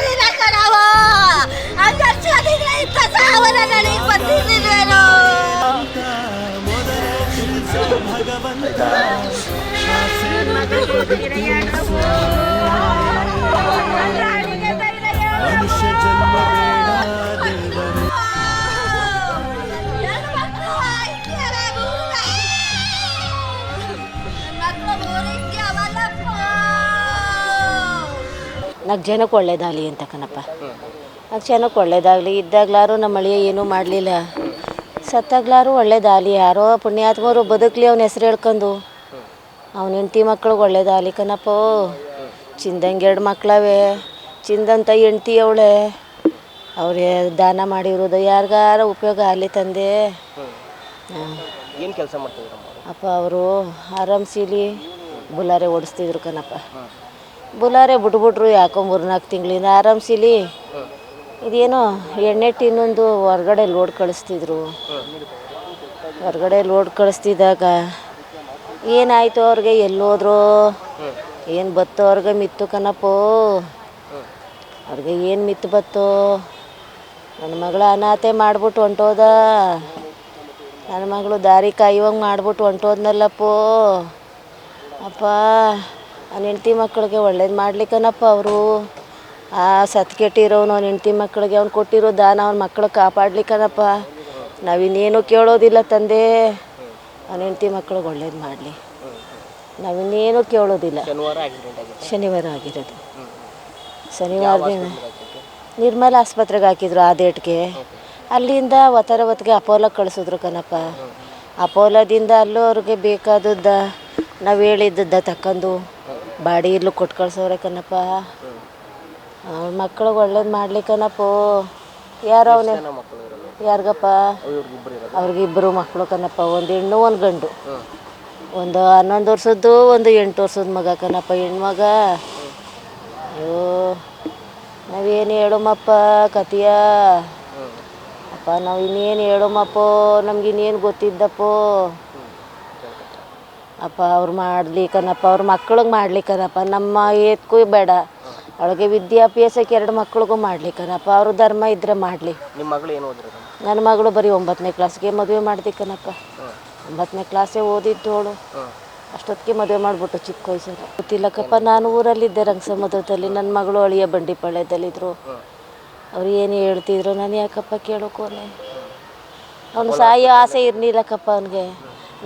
कोणी ना करावं. आमच्या शादीला इतका सावरा नाही पत्नी दिलेलो. भगवंता. ನಾಲ್ಕು ಜನಕ್ಕೆ ಒಳ್ಳೇದಾಗಲಿ ಅಂತ ಕಣಪ್ಪ. ನಾಲ್ಕು ಜನಕ್ಕೆ ಒಳ್ಳೇದಾಗಲಿ. ಇದ್ದಾಗ್ಲಾರು ನಮ್ಮ ಅಳಿಯ ಏನೂ ಮಾಡಲಿಲ್ಲ. ಸತ್ತಾಗ್ಲಾರು ಒಳ್ಳೇದಾಗಲಿ. ಯಾರೋ ಪುಣ್ಯಾತ್ಮರು ಬದುಕಲಿ ಅವನ ಹೆಸ್ರು ಹೇಳ್ಕೊಂಡು. ಅವನ ಹೆಂಡ್ತಿ ಮಕ್ಳಿಗೆ ಒಳ್ಳೇದಾಗಲಿ ಕಣಪ್ಪ. ಚಿಂದಂಗೆ ಎರಡು ಮಕ್ಕಳವೆ ಚಿಂದಂತ ಹೆಂಡ್ತಿ ಅವಳೆ. ಅವ್ರೆ ದಾನ ಮಾಡಿರೋದು ಯಾರಿಗಾರ ಉಪಯೋಗ ಆಗಲಿ ತಂದೆ. ಏನು ಕೆಲಸ ಅಪ್ಪ ಅವರು ಆರಾಮ್ಸಿಲಿ ಬುಲಾರೆ ಓಡಿಸ್ತಿದ್ರು ಕಣಪ್ಪ. ಬುಲಾರೆ ಬಿಟ್ಬಿಟ್ರು ಯಾಕೋ ಮೂರ್ನಾಲ್ಕು ತಿಂಗಳಿಂದ. ಆರಾಮ್ಸಿಲಿ? ಇದೇನೋ ಎಣ್ಣೆ ಇನ್ನೊಂದು ಹೊರ್ಗಡೆ ಲೋಡ್ ಕಳಿಸ್ತಿದ್ರು. ಹೊರ್ಗಡೆ ಲೋಡ್ ಕಳಿಸ್ತಿದ್ದಾಗ ಏನಾಯ್ತು ಅವ್ರಿಗೆ? ಎಲ್ಲೋದ್ರು. ಏನು ಬತ್ತೋ ಅವ್ರಿಗೆ? ಮಿತ್ತು ಕಣಪ್ಪೋ. ಅವ್ರಿಗೆ ಏನು ಮಿತ್ತು ಬತ್ತೋ? ನನ್ನ ಮಗಳ ಅನಾಥೆ ಮಾಡ್ಬಿಟ್ಟು ಹೊಂಟೋದ. ನನ್ನ ಮಗಳು ದಾರಿ ಕಾಯುವಂಗೆ ಮಾಡ್ಬಿಟ್ಟು ಹೊಂಟೋದ್ನಲ್ಲಪ್ಪೋ. ಅಪ್ಪ. ನನ್ನ ಹೆಂಡ್ತಿ ಮಕ್ಕಳಿಗೆ ಒಳ್ಳೇದು ಮಾಡ್ಲಿಕ್ಕನಪ್ಪ ಅವರು. ಆ ಸತ್ಕೆಟ್ಟಿರೋನು ಅವ್ನ ಹೆಂಡ್ತಿ ಮಕ್ಕಳಿಗೆ ಅವ್ನು ಕೊಟ್ಟಿರೋ ದಾನ ಅವ್ನ ಮಕ್ಕಳು ಕಾಪಾಡ್ಲಿಕ್ಕನಪ್ಪ. ನಾವಿನ್ನೇನು ಕೇಳೋದಿಲ್ಲ ತಂದೆ. ಅವ್ನ ಹೆಂಡ್ತಿ ಮಕ್ಕಳಿಗೆ ಒಳ್ಳೇದು ಮಾಡಲಿ. ನಾವಿನ್ನೇನು ಕೇಳೋದಿಲ್ಲ. ಶನಿವಾರ ಆಗಿರೋದು. ಶನಿವಾರ ದಿನ. ನಿರ್ಮಲ ಆಸ್ಪತ್ರೆಗೆ ಹಾಕಿದ್ರು ಆ ಡೇಟ್ಗೆ. ಅಲ್ಲಿಂದ ಒತ್ತರ ಹೊತ್ತಿಗೆ ಅಪೋಲೋ ಕಳಿಸಿದ್ರು ಕಣಪ್ಪ. ಅಪೋಲೋದಿಂದ ಅಲ್ಲೂ ಅವ್ರಿಗೆ ಬೇಕಾದದ್ದ ನಾವು ಹೇಳಿದ್ದದ್ದ ತಕ್ಕಂದು. ಬಾಡಿ ಇರ್ಲು ಕೊಟ್ಟು ಕಳ್ಸವ್ರೆ ಕಣಪ್ಪ ಅವ್ರ ಮಕ್ಳಿಗೆ ಒಳ್ಳೇದು ಮಾಡ್ಲಿಕ್ಕನಪ್ಪ ಯಾರು ಅವನೇ? ಯಾರಿಗಪ್ಪ? ಅವ್ರಿಗಿಬ್ಬರು ಮಕ್ಕಳು ಕಣಪ್ಪ ಒಂದು ಹೆಣ್ಣು ಒಂದು ಗಂಡು. ಒಂದು ಹನ್ನೊಂದು ವರ್ಷದ್ದು ಒಂದು ಎಂಟು ವರ್ಷದ ಮಗ ಕಣಪ್ಪ ಹೆಣ್ಮಗ. ಅಯ್ಯೋ ನಾವೇನು ಹೇಳುಮಪ್ಪ ಕತಿಯ? ಅಪ್ಪ ನಾವು ಇನ್ನೇನು ಹೇಳುಮಪ್ಪೋ? ನಮ್ಗೆ ಇನ್ನೇನು ಗೊತ್ತಿದ್ದಪ್ಪೋ? ಅಪ್ಪ ಅವ್ರು ಮಾಡ್ಲಿಕ್ಕನಪ್ಪ ಅವ್ರ ಮಕ್ಳಿಗೆ ಮಾಡ್ಲಿಕ್ಕನಪ್ಪ ನಮ್ಮ ಏತ್ಕೂ ಬೇಡ. ಅವಳಿಗೆ ವಿದ್ಯಾಭ್ಯಾಸಕ್ಕೆ ಎರಡು ಮಕ್ಳಿಗೂ ಮಾಡ್ಲಿಕ್ಕನಪ್ಪ ಅವರು ಅವ್ರ ಧರ್ಮ ಇದ್ರೆ ಮಾಡಲಿ. ನಿಮ್ಮ ಮಗಳು ಏನು ಓದಿರೋದು? ನನ್ನ ಮಗಳು ಬರೀ ಒಂಬತ್ತನೇ ಕ್ಲಾಸ್ಗೆ ಮದುವೆ ಮಾಡ್ದಿಕ್ಕನಪ್ಪ. ಒಂಬತ್ತನೇ ಕ್ಲಾಸೇ ಓದಿದ್ದೋಳು. ಅಷ್ಟೊತ್ತಿಗೆ ಮದುವೆ ಮಾಡಿಬಿಟ್ಟು ಚಿಕ್ಕ ವಯಸ್ಸಲ್ಲಿ. ಗೊತ್ತಿಲ್ಲಕ್ಕಪ್ಪ ನಾನು ಊರಲ್ಲಿದ್ದೆ ರಂಗಸಮುದ್ರದಲ್ಲಿ. ನನ್ನ ಮಗಳು ಅಳಿಯ ಬಂಡಿಪಾಳ್ಯದಲ್ಲಿದ್ದರು ಅವ್ರು ಏನು ಹೇಳ್ತಿದ್ರು? ನಾನು ಯಾಕಪ್ಪ ಕೇಳೋಕೋನೆ ಅವನು ಸಾಯೋ ಆಸೆ ಇರಲಿಲ್ಲಕ್ಕಪ್ಪ ಅವನಿಗೆ.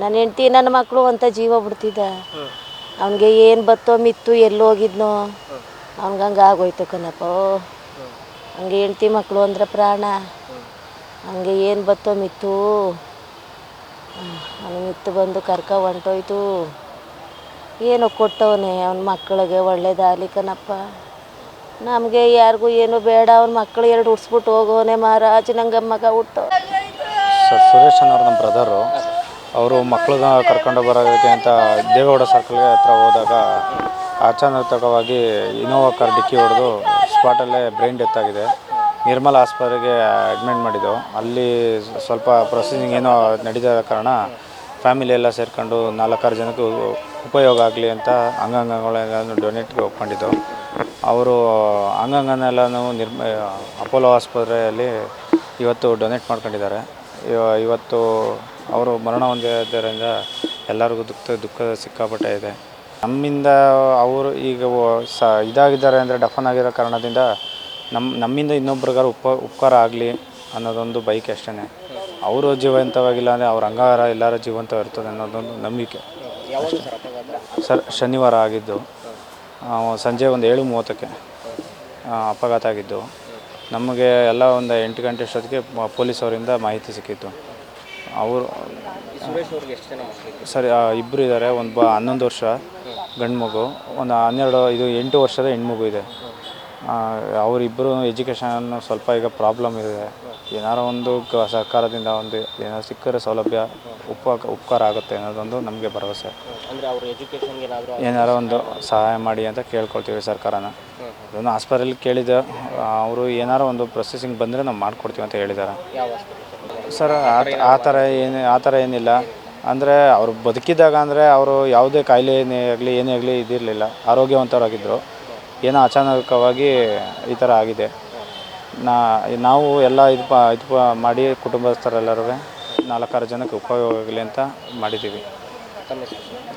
ನನ್ನ ಹೆಂಡ್ತಿ, ನನ್ನ ಮಕ್ಕಳು ಅಂತ ಜೀವ ಬಿಡ್ತಿದ್ದ. ಅವನಿಗೆ ಏನು ಬತ್ತೋ ಮಿತ್ತು ಎಲ್ಲಿ ಹೋಗಿದ್ನೋ, ಅವ್ನಿಗೆ ಹಂಗೆ ಆಗೋಯ್ತು ಕಣಪ್ಪ. ಹಂಗೆ ಹೆಂಡ್ತಿ ಮಕ್ಕಳು ಅಂದ್ರೆ ಪ್ರಾಣ. ಹಂಗೆ ಏನು ಬತ್ತೋ ಮಿತ್ತು. ಅವನು ಮಿತ್ತು ಬಂದು ಕರ್ಕ ಹೊಂಟೋಯ್ತು. ಏನೋ ಕೊಟ್ಟವನೆ ಅವನ ಮಕ್ಕಳಿಗೆ ಒಳ್ಳೇದಾಗಲಿ ಕಣಪ್ಪ. ನಮಗೆ ಯಾರಿಗೂ ಏನು ಬೇಡ, ಅವ್ನ ಮಕ್ಕಳು ಎರಡು ಉಡ್ಸ್ಬಿಟ್ಟು ಹೋಗೋನೆ ಮಹಾರಾಜ ನಂಗೆ ಮಗ ಹುಟ್ಟು. ಸರ್, ಸುರೇಶ್ ಅನ್ನೋರು ನಮ್ಮ ಬ್ರದರು ಅವರು ಮಕ್ಕಳನ್ನ ಕರ್ಕೊಂಡು ಬರೋದಕ್ಕೆ ಅಂತ ದೇವೇಗೌಡ ಸರ್ಕಲ್ಗೆ ಹತ್ರ ಹೋದಾಗ ಅಚಾನಕವಾಗಿ ಇನೋವಾ ಕಾರ್ ಡಿಕ್ಕಿ ಹೊಡೆದು ಸ್ಪಾಟಲ್ಲೇ ಬ್ರೈನ್ ಡೆತ್ ಆಗಿದೆ. ನಿರ್ಮಲ ಆಸ್ಪತ್ರೆಗೆ ಅಡ್ಮಿಟ್ ಮಾಡಿದ್ದು. ಅಲ್ಲಿ ಸ್ವಲ್ಪ ಪ್ರೊಸೆಸಿಂಗ್ ಏನೋ ನಡೀತಾ ಕಾರಣ ಫ್ಯಾಮಿಲಿ ಎಲ್ಲ ಸೇರಿಕೊಂಡು ನಾಲ್ಕಾರು ಜನಕ್ಕೆ ಉಪಯೋಗ ಆಗಲಿ ಅಂತ ಅಂಗಾಂಗಗಳನ್ನು ಡೊನೇಟ್ಗೆ ಒಪ್ಕೊಂಡಿದ್ದು. ಅವರು ಅಂಗಾಂಗನೆಲ್ಲನೂ ನಿರ್ಮ ಅಪೋಲೋ ಆಸ್ಪತ್ರೆಯಲ್ಲಿ ಇವತ್ತು ಡೊನೇಟ್ ಮಾಡ್ಕೊಂಡಿದ್ದಾರೆ. ಇವ- ಇವತ್ತು ಅವರು ಮರಣ ಹೊಂದಿದ್ದರಿಂದ ಎಲ್ಲರಿಗೂ ದುಃಖ ದುಃಖ ಸಿಕ್ಕಾಪಟ್ಟೆ ಇದೆ. ನಮ್ಮಿಂದ ಅವರು ಈಗ ಸ, ಇದಾಗಿದ್ದಾರೆ ಅಂದರೆ ಡಫನ್ ಆಗಿರೋ ಕಾರಣದಿಂದ ನಮ್ಮ ನಮ್ಮಿಂದ ಇನ್ನೊಬ್ರಿಗಾರು ಉಪ, ಉಪಕಾರ ಆಗಲಿ ಅನ್ನೋದೊಂದು ಬೈಕ್ ಅಷ್ಟೇ ಅವರು ಜೀವಂತವಾಗಿಲ್ಲ ಅಂದರೆ ಅವ್ರ ಅಂಗಾರ ಎಲ್ಲರೂ ಜೀವಂತ ಇರ್ತದೆ ಅನ್ನೋದೊಂದು ನಂಬಿಕೆ. ಸರ್, ಶನಿವಾರ ಆಗಿದ್ದು ಸಂಜೆ ಒಂದು ಏಳು ಮೂವತ್ತಕ್ಕೆ ಅಪಘಾತ ಆಗಿದ್ದು, ನಮಗೆ ಎಲ್ಲ ಒಂದು ಎಂಟು ಗಂಟೆ ಅಷ್ಟೊತ್ತಿಗೆ ಪೊಲೀಸವರಿಂದ ಮಾಹಿತಿ ಸಿಕ್ಕಿತ್ತು. ಅವರು ಸರಿ ಇಬ್ಬರು ಇದ್ದಾರೆ. ಒಂದು ಬ ಹನ್ನೊಂದು ವರ್ಷ ಗಂಡು ಮಗು. ಒಂದು ಹನ್ನೆರಡು ಇದು ಎಂಟು ವರ್ಷದ ಹೆಣ್ಮಗು ಇದೆ. ಅವರಿಬ್ಬರು ಎಜುಕೇಷನ್ ಸ್ವಲ್ಪ ಈಗ ಪ್ರಾಬ್ಲಮ್ ಇದೆ. ಏನಾರ ಒಂದು ಕ- ಸರ್ಕಾರದಿಂದ ಒಂದು ಏನಾದ್ರು ಸಿಕ್ಕರೆ ಸೌಲಭ್ಯ ಉಪ ಉಪಕಾರ ಆಗುತ್ತೆ ಅನ್ನೋದೊಂದು ನಮಗೆ ಭರವಸೆ. ಏನಾರ ಒಂದು ಸಹಾಯ ಮಾಡಿ ಅಂತ ಕೇಳ್ಕೊಳ್ತೀವಿ ಸರ್ಕಾರನ. ಅದನ್ನು ಆಸ್ಪತ್ರೆಯಲ್ಲಿ ಕೇಳಿದ ಅವರು ಏನಾರ ಒಂದು ಪ್ರೊಸೆಸಿಂಗ್ ಬಂದರೆ ನಾವು ಮಾಡಿಕೊಡ್ತೀವಿ ಅಂತ ಹೇಳಿದ್ದಾರೆ ಸರ್, ಆ- ಥರ ಏನು, ಆ ಥರ ಏನಿಲ್ಲ. ಅಂದರೆ ಅವರು ಬದುಕಿದಾಗ ಅಂದರೆ ಅವರು ಯಾವುದೇ ಕಾಯಿಲೆ ಏನೇ ಆಗಲಿ ಏನೇ ಆಗಲಿ ಇದಿರಲಿಲ್ಲ. ಆರೋಗ್ಯವಂತರಾಗಿದ್ದರು ಏನೋ ಅಚಾನಕವಾಗಿ ಈ ಥರ ಆಗಿದೆ. ನಾ, ನಾವು ಎಲ್ಲ ಇದು ಪ ಇದು ಪ ಮಾಡಿ ಕುಟುಂಬಸ್ಥರೆಲ್ಲರೂ ನಾಲ್ಕಾರು ಜನಕ್ಕೆ ಉಪಯೋಗ ಆಗಲಿ ಅಂತ ಮಾಡಿದ್ದೀವಿ?